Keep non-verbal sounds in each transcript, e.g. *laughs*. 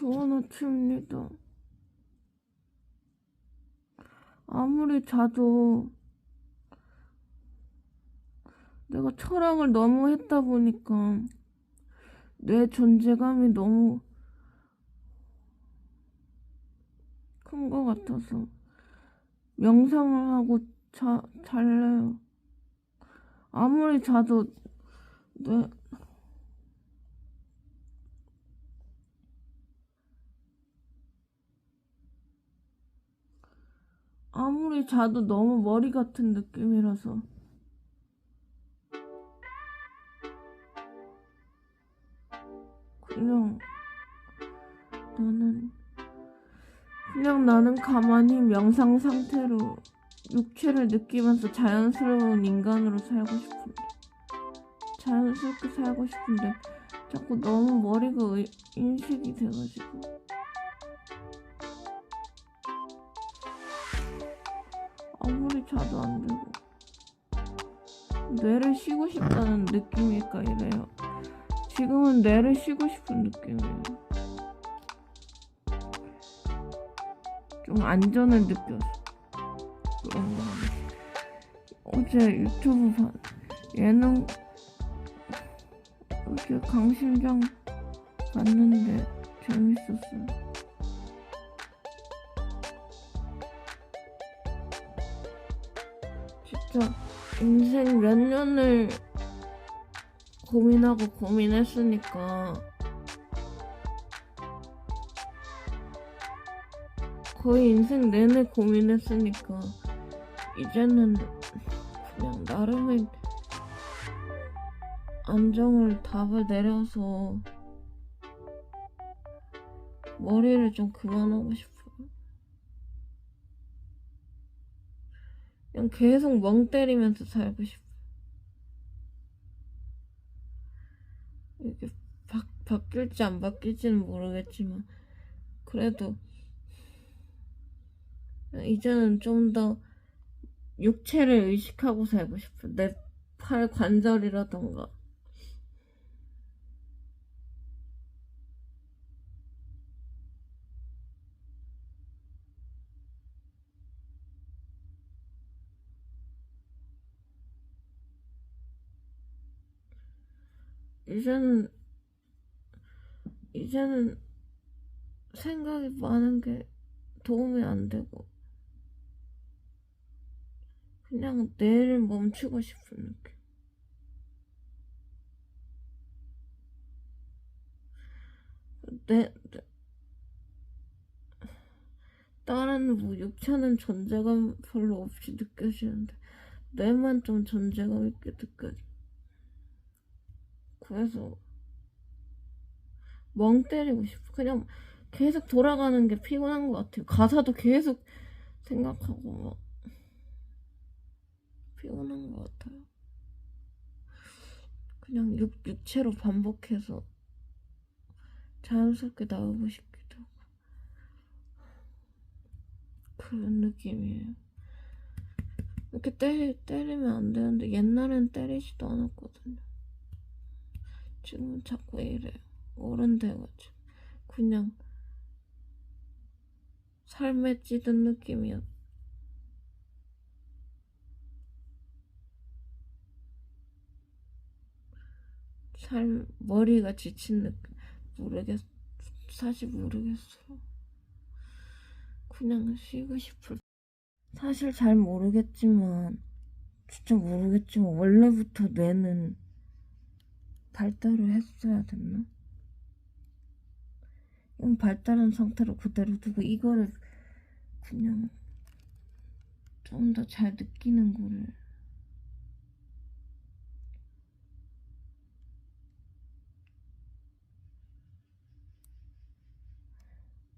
좋은 아침입니다. 아무리 자도 내가 철학을 너무 했다 보니까 내 존재감이 너무 큰 것 같아서 명상을 하고 자, 잘래요. 아무리 자도 내 아무리 자도 너무 머리 같은 느낌이라서. 그냥 나는 그냥 나는 가만히 명상 상태로 육체를 느끼면서 자연스러운 인간으로 살고 싶은데. 자연스럽게 살고 싶은데 자꾸 너무 머리가 의- 인식이 돼가지고 아무리 자도 안 되고 뇌를 쉬고 싶다는 느낌일까 이래요. 지금은 뇌를 쉬고 싶은 느낌이에요. 좀 안전을 느꼈어. 그런 거. 어제 유튜브 봐. 예능 어제 강심장 봤는데 재밌었어요. 진짜 인생 몇 년을 고민하고 고민했으니까. 거의 인생 내내 고민했으니까 이제는 그냥 나름의 안정을 답을 내려서 머리를 좀 그만하고 싶어요. 그냥 계속 멍 때리면서 살고 싶어. 이게 바, 바뀔지 안 바뀔지는 모르겠지만 그래도 이제는 좀 더 육체를 의식하고 살고 싶어. 내 팔 관절이라던가. 이제는 이제는 생각이 많은 게 도움이 안 되고 그냥 뇌를 멈추고 싶은 느낌. 내, 내 다른 뭐 육체는 존재감 별로 없이 느껴지는데 뇌만 좀 존재감 있게 느껴져. 그래서 멍 때리고 싶어. 그냥 계속 돌아가는 게 피곤한 것 같아요. 가사도 계속 생각하고 막 피곤한 것 같아요. 그냥 육, 육체로 반복해서 자연스럽게 나오고 싶기도 하고 그런 느낌이에요. 이렇게 때리, 때리면 안 되는데 옛날엔 때리지도 않았거든요. 지금은 자꾸 이래요. 어른 돼가지고 그냥 삶에 찌든 느낌이었. 삶 머리가 지친 느낌 모르겠 사실 모르겠어. 그냥 쉬고 싶을. 사실 잘 모르겠지만 진짜 모르겠지만 원래부터 뇌는 발달을 했어야 됐나? 이건 발달한 상태로 그대로 두고 이거를 그냥 좀 더 잘 느끼는 거를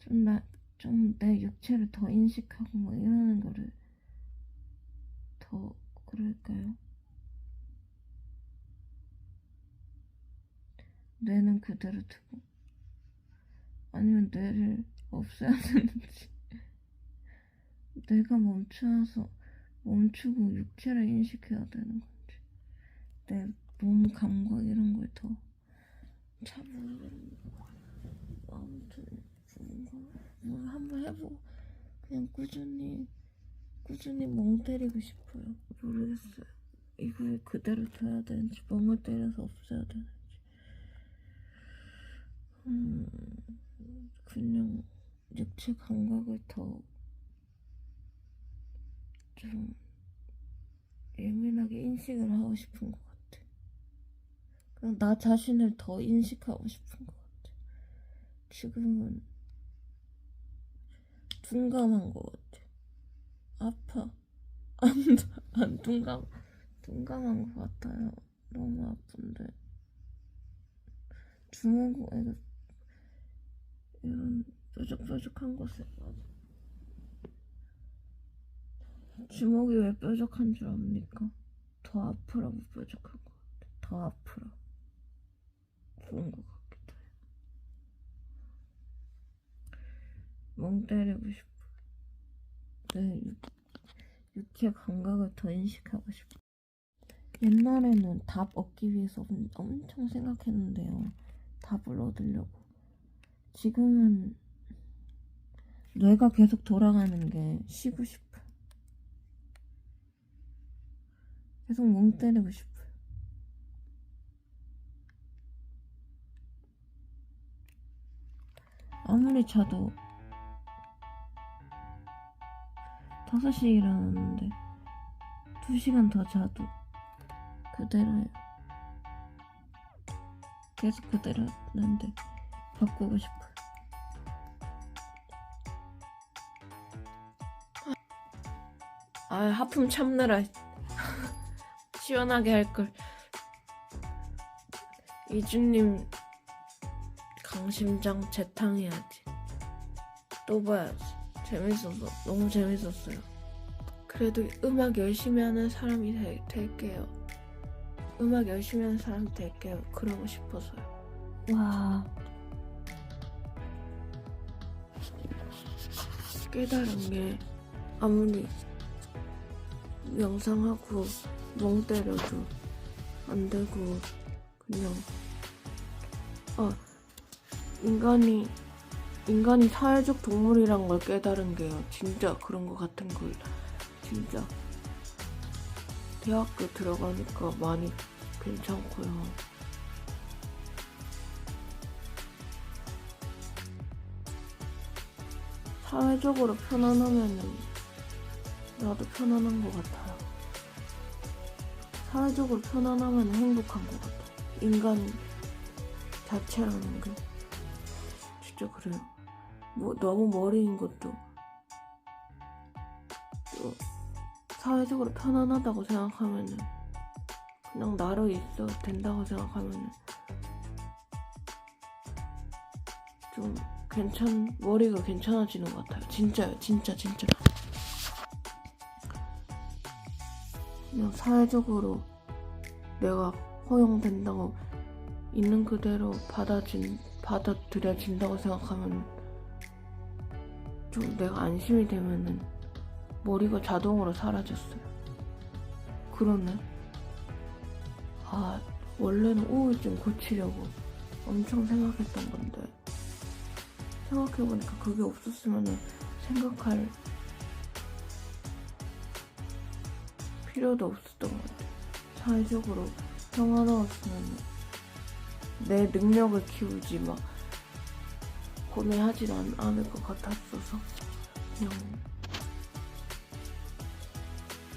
좀 나 좀 내 육체를 더 인식하고 뭐 이러는 거를 더 그럴까요? 뇌는 그대로 두고 아니면 뇌를 없애야 되는지 뇌가 멈춰서 멈추고 육체를 인식해야 되는 건지 내 몸 감각 이런 걸 더 잘 모르겠네 아무튼 한번 해보고 그냥 꾸준히 꾸준히 멍 때리고 싶어요. 모르겠어요. 이걸 그대로 둬야 되는지 멍을 때려서 없애야 되는지. 음, 그냥 육체 감각을 더 좀 예민하게 인식을 하고 싶은 것 같아. 그냥 나 자신을 더 인식하고 싶은 것 같아. 지금은 둔감한 것 같아. 아파. *laughs* 안, 안 둔감, 둔감한 것 같아요. 너무 아픈데. 주먹에 이런 뾰족뾰족한 곳에. 주먹이 왜 뾰족한 줄 압니까? 더 아프라고 뾰족한 것 같아. 더 아프라. 그런 것 같기도 해요. 멍 때리고 싶어. 네, 육- 육체 감각을 더 인식하고 싶어. 옛날에는 답 얻기 위해서 엄- 엄청 생각했는데요. 답을 얻으려고. 지금은 뇌가 계속 돌아가는 게 쉬고 싶어. 계속 멍 때리고 싶어요. 아무리 자도 5시에 일어났는데 2시간 더 자도 그대로예요. 계속 그대로였는데 바꾸고 싶어 하품 참느라 시원하게 할 걸. 이준님 강심장 재탕해야지. 또 봐야지. 재밌어서 너무 재밌었어요. 그래도 음악 열심히 하는 사람이 되, 될게요. 음악 열심히 하는 사람이 될게요. 그러고 싶어서요. 와. 깨달은 게 아무리 명상하고 멍 때려도 안 되고 그냥 아 인간이 인간이 사회적 동물이란 걸 깨달은 게요. 진짜 그런 것 같은 걸. 진짜. 대학교 들어가니까 많이 괜찮고요. 사회적으로 편안하면은 나도 편안한 것 같아요. 사회적으로 편안하면 행복한 것 같아요. 인간 자체라는 게 진짜 그래요. 뭐 너무 머리인 것도 또 사회적으로 편안하다고 생각하면은 그냥 나로 있어 된다고 생각하면은 좀 괜찮 머리가 괜찮아지는 것 같아요. 진짜요, 진짜 진짜. 사회적으로 내가 허용된다고 있는 그대로 받아진 받아들여진다고 생각하면 좀 내가 안심이 되면은 머리가 자동으로 사라졌어요. 그러네. 아 원래는 우울증 고치려고 엄청 생각했던 건데 생각해보니까 그게 없었으면은 생각할 필요도 없었던 것 같아요. 사회적으로 평화로웠으면 내 능력을 키우지 막 고뇌하진 않, 않을 것 같았어서 그냥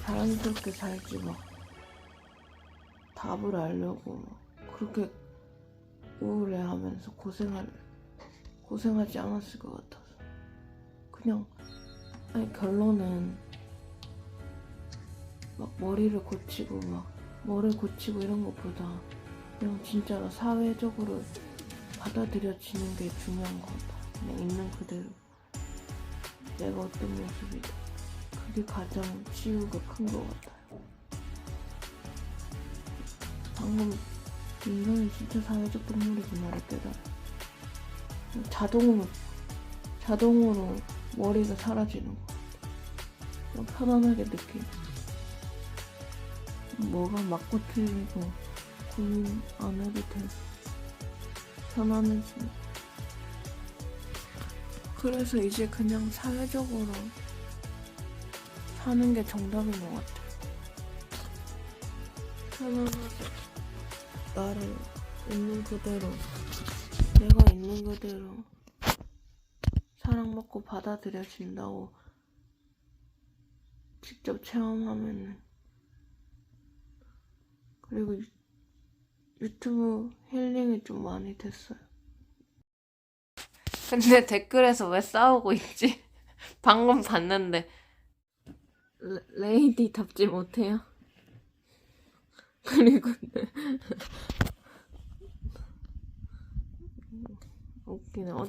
자연스럽게 살지 막 답을 알려고 막 그렇게 우울해하면서 고생할 고생하지 않았을 것 같아서 그냥 아니 결론은 막 머리를 고치고 막 뭐를 고치고 이런 것보다 그냥 진짜로 사회적으로 받아들여지는 게 중요한 것 같아. 그냥 있는 그대로 내가 어떤 모습이다. 그게 가장 치유가 큰 것 같아요. 방금 인간이 진짜 사회적 동물이구나를 깨달아. 자동으로 자동으로 머리가 사라지는 것 같아. 편안하게 느끼고. 뭐가 맞고 틀리고 고민 안 해도 돼. 편안해지. 그래서 이제 그냥 사회적으로 사는 게 정답인 것 같아. 편안하게 나를 있는 그대로 내가 있는 그대로 사랑받고 받아들여진다고 직접 체험하면은 그리고 유, 유튜브 힐링이 좀 많이 됐어요. 근데 댓글에서 왜 싸우고 있지? *laughs* 방금 봤는데 레, 레이디 답지 못해요? *laughs* 그리고 웃기네. 어,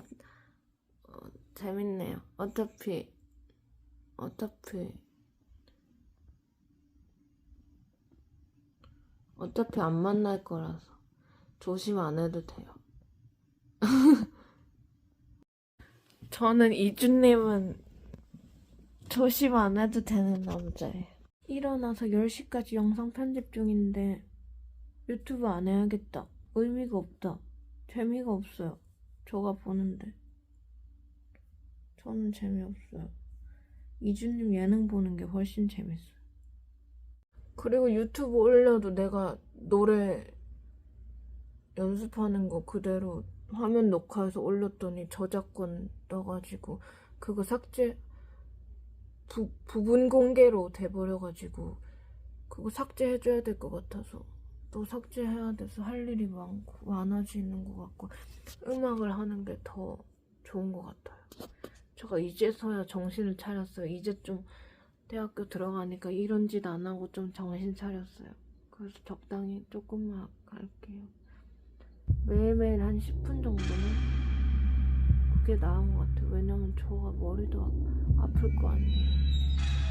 어, 재밌네요. 어차피 어차피 어차피 안 만날 거라서 조심 안 해도 돼요. *laughs* 저는 이준님은 조심 안 해도 되는 남자예요. 일어나서 10시까지 영상 편집 중인데 유튜브 안 해야겠다. 의미가 없다. 재미가 없어요. 저가 보는데. 저는 재미없어요. 이준님 예능 보는 게 훨씬 재밌어요. 그리고 유튜브 올려도 내가 노래 연습하는 거 그대로 화면 녹화해서 올렸더니 저작권 떠가지고 그거 삭제 부, 부분 공개로 돼버려가지고 그거 삭제해줘야 될 것 같아서 또 삭제해야 돼서 할 일이 많고 많아지는 것 같고 음악을 하는 게 더 좋은 것 같아요. 제가 이제서야 정신을 차렸어요. 이제 좀 대학교 들어가니까 이런 짓 안 하고 좀 정신 차렸어요. 그래서 적당히 조금만 할게요. 매일매일 한 10분 정도는 그게 나은 것 같아요. 왜냐면 저가 머리도 아, 아플 거 아니에요.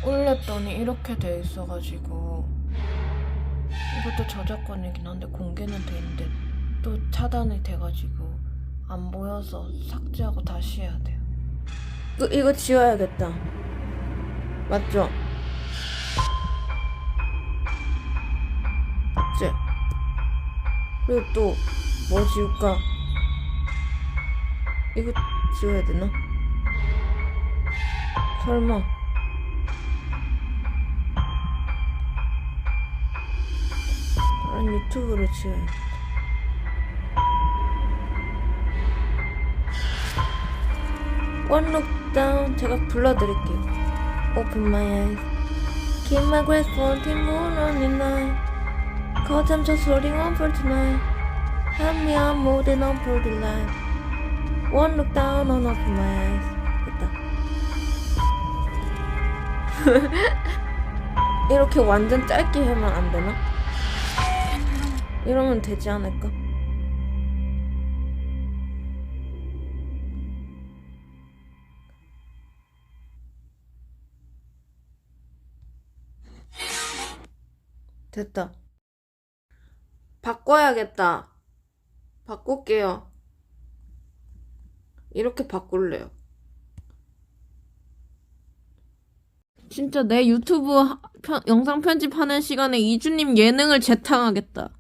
올렸더니 이렇게 돼 있어가지고 이것도 저작권이긴 한데 공개는 돼 있는데 또 차단이 돼가지고 안 보여서 삭제하고 다시 해야 돼요. 이거, 이거 지워야겠다. 맞죠? 맞지? 그리고 또 뭐 지울까? 이거 지워야 되나? 설마 다른 유튜브로 지워야겠다 down 제가 불러드릴게요 Open my eyes Keep my moon on the night Cause I'm just holding on for tonight Help me out more than on for the light One look down on open my eyes 됐다 이렇게 완전 짧게 하면 안 되나? 이러면 되지 않을까? 됐다. 바꿔야겠다. 바꿀게요. 이렇게 바꿀래요. 진짜 내 유튜브 하- 편- 영상 편집하는 시간에 이주님 예능을 재탕하겠다.